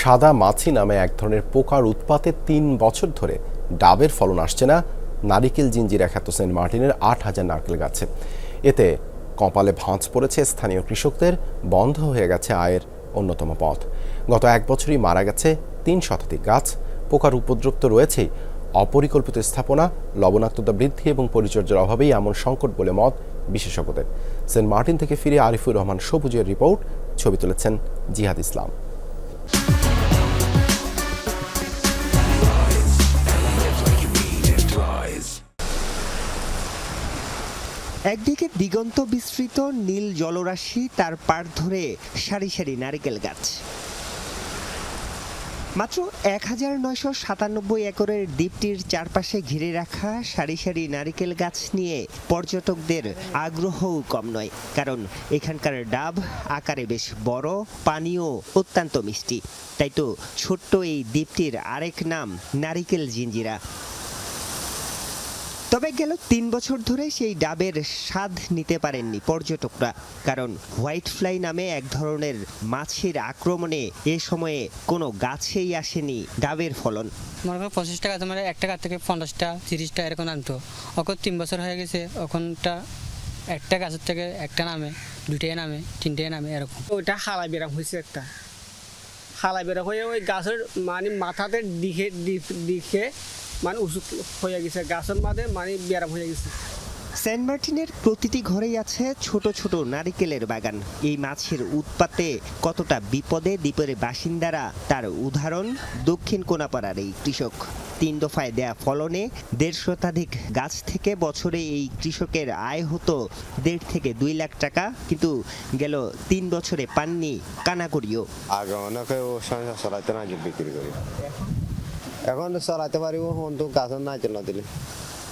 সাদা মাছি নামে এক ধরনের পোকার উৎপাতে তিন বছর ধরে ডাবের ফলন আসছে না। নারিকেল, জিঞ্জিরা খ্যাত সেন্ট মার্টিনের আট হাজার নারকেল গাছে। এতে কপালে ভাঁজ পড়েছে স্থানীয় কৃষকদের, বন্ধ হয়ে গেছে আয়ের অন্যতম পথ। গত এক বছরই মারা গেছে তিন শতাধিক গাছ। পোকার উপদ্রব তো রয়েছেই। অপরিকল্পিত স্থাপনা, লবণাক্ততা বৃদ্ধি এবং পরিচর্যার অভাবেই এমন সংকট বলে মত বিশেষজ্ঞদের। সেন্ট মার্টিন থেকে ফিরে আরিফুর রহমান সবুজের রিপোর্ট, ছবি তুলেছেন জিহাদ ইসলাম। একদিকে দিগন্ত বিস্তৃত নীল জলরাশি, তার পার ধরে সারি সারি নারিকেল গাছ। মাত্র এক হাজার নয়শো সাতানব্বই একরের দ্বীপটির চারপাশে ঘিরে রাখা সারি সারি নারিকেল গাছ নিয়ে পর্যটকদের আগ্রহও কম নয়, কারণ এখানকার ডাব আকারে বেশ বড়, পানীয়, অত্যন্ত মিষ্টি। তাই তো ছোট্ট এই দ্বীপটির আরেক নাম নারিকেল জিঞ্জিরা। তবে গেল তিন বছর ধরে সেই ডাবের স্বাদ নিতে পারেননি পর্যটকরা কারণ হোয়াইট ফ্লাই নামে এক ধরনের মাছের আক্রমণে এ সময়ে কোনো গাছেই আসেনি ডাবের ফলন। মনে করো পঁচিশ টাকা তোমার এক টাকা থেকে পঞ্চাশটা তিরিশটা এরকম আনতো এখন তিন বছর হয়ে গেছে ওখানটা একটা গাছের থেকে একটা নামে দুইটাই নামে তিনটাই নামে এরকম। ওইটা হালা বেরাম হয়েছে একটা। হালা বেরাম হয়ে ওই গাছের মানে মাথাতে দিকে দিকে মানে উঁচু হয়ে গেছে গাছের মাঝে মানে বেরাম হয়ে গেছে। সেন্ট মার্টিনের প্রতিটি ঘরেই আছে ছোট ছোট নারিকেলের বাগান। এই মাছের উৎপাতে কতটা বিপদে দ্বীপের বাসিন্দারা তার উদাহরণ দক্ষিণ কোনাপাড়ার এই কৃষক। তিন দফায় দেয়া ফলনে দেড় শতাধিক গাছ থেকে বছরে এই কৃষকের আয় হতো দেড় থেকে দুই লাখ টাকা কিন্তু গেল তিন বছরে পাননি কানাকড়িও আগে অনেকে ও সংসার চলাইতে না বিক্রি করি। এখন তো চলাইতে পারিব কিন্তু গাছের না চলা দিলে।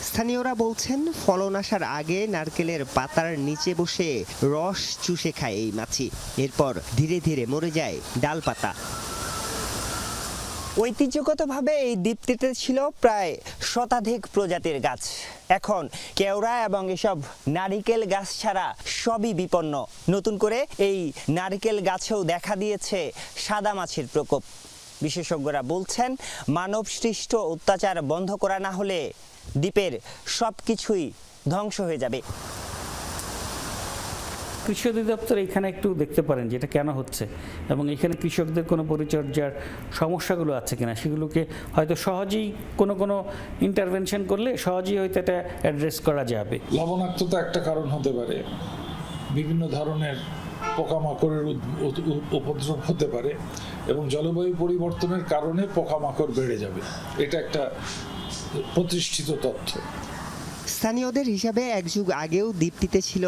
স্থানীয়রা বলছেন, ফলন আসার আগে নারকেলের পাতার নিচে বসে রস চুষে খায় এই মাছি। এরপর ধীরে ধীরে মরে যায় ডালপাতা ঐতিহ্যগতভাবে এই দ্বীপটিতে ছিল প্রায় শতাধিক প্রজাতির গাছ। এখন কেওড়া এবং এসব নারিকেল গাছ ছাড়া সবই বিপন্ন। নতুন করে এই নারিকেল গাছেও দেখা দিয়েছে সাদা মাছির প্রকোপ। বিশেষজ্ঞরা বলছেন মানব সৃষ্ট অত্যাচার বন্ধ করা না হলে দ্বীপের সব কিছুই ধ্বংস হয়ে যাবে। কৃষি অধিদপ্তর এখানে একটু দেখতে পারেন যে এটা কেন হচ্ছে এবং এখানে কৃষকদের কোনো পরিচর্যার সমস্যাগুলো আছে কিনা সেগুলোকে হয়তো সহজেই কোনো কোনো ইন্টারভেনশন করলে সহজেই হয়তো এটা অ্যাড্রেস করা যাবে। লবণাক্ততা একটা কারণ হতে পারে। বিভিন্ন ধরনের পোকামাকড়ের উপদ্রব হতে পারে এবং জলবায়ু পরিবর্তনের কারণে পোকামাকড় বেড়ে যাবে। এটা একটা প্রতিষ্ঠিত তথ্য। স্থানীয়দের হিসাবে এক যুগ আগেও দ্বীপটিতে ছিল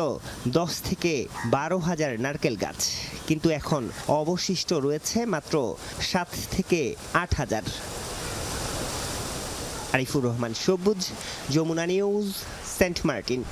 দশ থেকে বারো হাজার নারকেল গাছ, কিন্তু এখন অবশিষ্ট রয়েছে মাত্র সাত থেকে আট হাজার। আরিফুর রহমান, সবুজ, যমুনা নিউজ, সেন্ট মার্টিন।